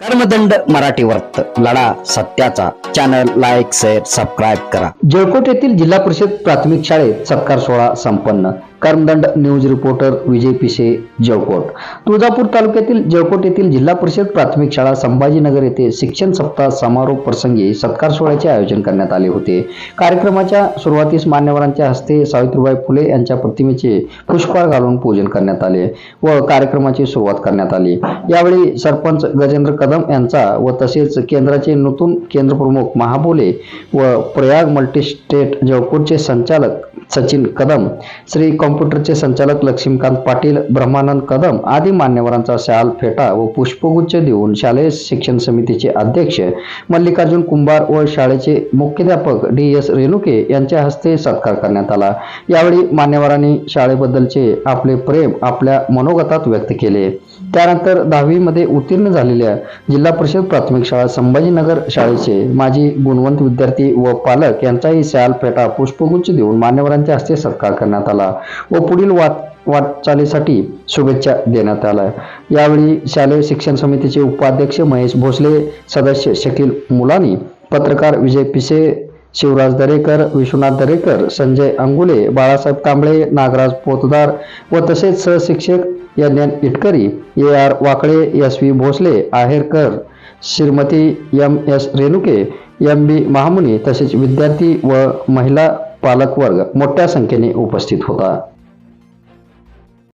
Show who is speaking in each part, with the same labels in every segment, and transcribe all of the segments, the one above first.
Speaker 1: कर्मदंड मराठी वर्त लढा सत्याचा. चॅनल लाईक शेअर सबस्क्राईब करा. जळकोट येथील जिल्हा परिषद प्राथमिक शाळेत सत्कार सोहळा संपन्न. कर्मदंड न्यूज रिपोर्टर विजय पिसे जळकोट. तुळजापूर तालुक्यातील जळकोट येथील जिल्हा परिषद प्राथमिक शाळा संभाजीनगर येथे शिक्षण सप्ताह समारोप प्रसंगी सत्कार सोहळ्याचे आयोजन करण्यात आले होते. कार्यक्रमाच्या सुरुवातीस मान्यवरांच्या हस्ते सावित्रीबाई फुले यांच्या प्रतिमेचे पुष्पहार घालून पूजन करण्यात आले व कार्यक्रमाची सुरुवात करण्यात आली. यावेळी सरपंच गजेंद्र कदम यांचा व तसेच केंद्राचे नूतन केंद्र प्रमुख महाबोले व प्रयाग मल्टीस्टेट जळकोटचे संचालक सचिन कदम श्री कॉम्प्युटरचे संचालक लक्ष्मीकांत पाटील ब्रह्मानंद कदम आदी मान्यवरांचा शाल फेटा व पुष्पगुच्छ देऊन शालेय शिक्षण समितीचे अध्यक्ष मल्लिकार्जुन कुंभार व शाळेचे मुख्याध्यापक डी एस रेणुके यांच्या हस्ते सत्कार करण्यात आला. यावेळी मान्यवरांनी शाळेबद्दलचे आपले प्रेम आपल्या मनोगतात व्यक्त केले. त्यानंतर दहावीमध्ये उत्तीर्ण झालेल्या जिल्हा परिषद प्राथमिक शाळा संभाजीनगर शाळेचे माजी गुणवंत विद्यार्थी व पालक यांचाही शाल फेटा पुष्पगुच्छ देऊन मान्यवरांच्या हस्ते सत्कार करण्यात आला. व पुढील वाट वाटचालीसाठी शुभेच्छा देण्यात आल्या. यावेळी शालेय शिक्षण समितीचे उपाध्यक्ष महेश भोसले सदस्य शकील मुलानी पत्रकार विजय पिसे शिवराज दरेकर विश्वनाथ दरेकर संजय अंगुले बाळासाहेब कांबळे नागराज पोतदार व तसेच सहशिक्षक Yadnyan Itkari A R Wakale S V Bhosale Aherkar Shrimati M S Renuke M B Mahamuni तसेच विद्यार्थी व महिला पालकवर्ग मोठ्या संख्येने उपस्थित होता.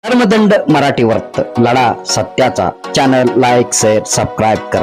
Speaker 1: कर्मदंड मराठी वर्त लढा सत्याचा. चॅनल लाईक शेअर सबस्क्राईब करा.